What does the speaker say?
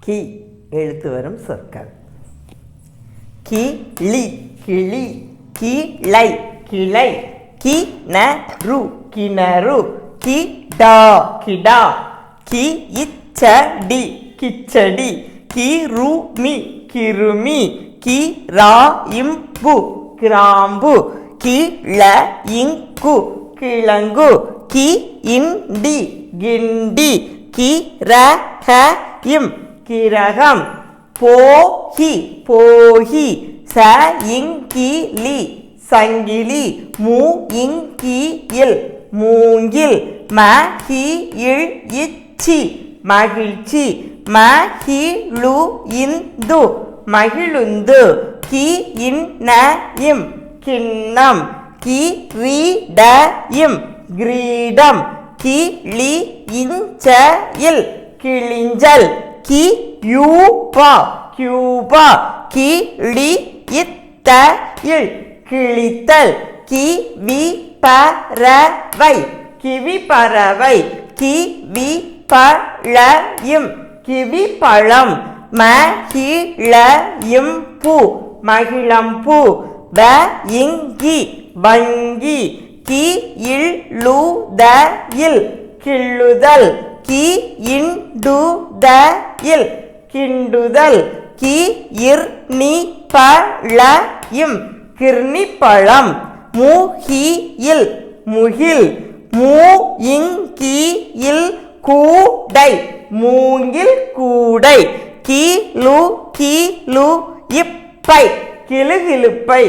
கி எழுத்து வரும் சொற்கள். கிளி கிளி கிளை கிளை கிணறு கி டா கிடா கி இச்சடி கிச்சடி கிருமி கிருமி இம்பு கிராம்பு கிள இங்கு கிழங்கு கி இண்டி கிண்டி கி ர இம். கிரகம். போகி போகி ச இங்கி லி சங்கிலி மூ இல் மூங்கில் ம ஹி இல் இச்சி மகிழ்ச்சி ம ஹி லு இந்து மகிழுந்து கி இன்னம் கிண்ணம் கி ரி ட இம் கிரீடம் கி லி இஞ்ச இல் கிளிஞ்சல் கி யூ பா கியூபா கி கிளி இத்த இல் கிழித்தல் கி வி பறவை கிவி பறவை கி வி பழயும் கிவி பழம் மகிழயும் பூ மகிழம் பூ வ இங்கி வங்கி கி இல் லு த இல் கிள்ளுதல் கி இண்டுதல். கிண்டுதல். கி இர் நி பழயும் கிர்ணிப்பழம் இல் முகில். மூ இங் கி இல் கூடை. மூங்கில் கூடை. கீழு கீழு இப்பை கிளுகிழுப்பை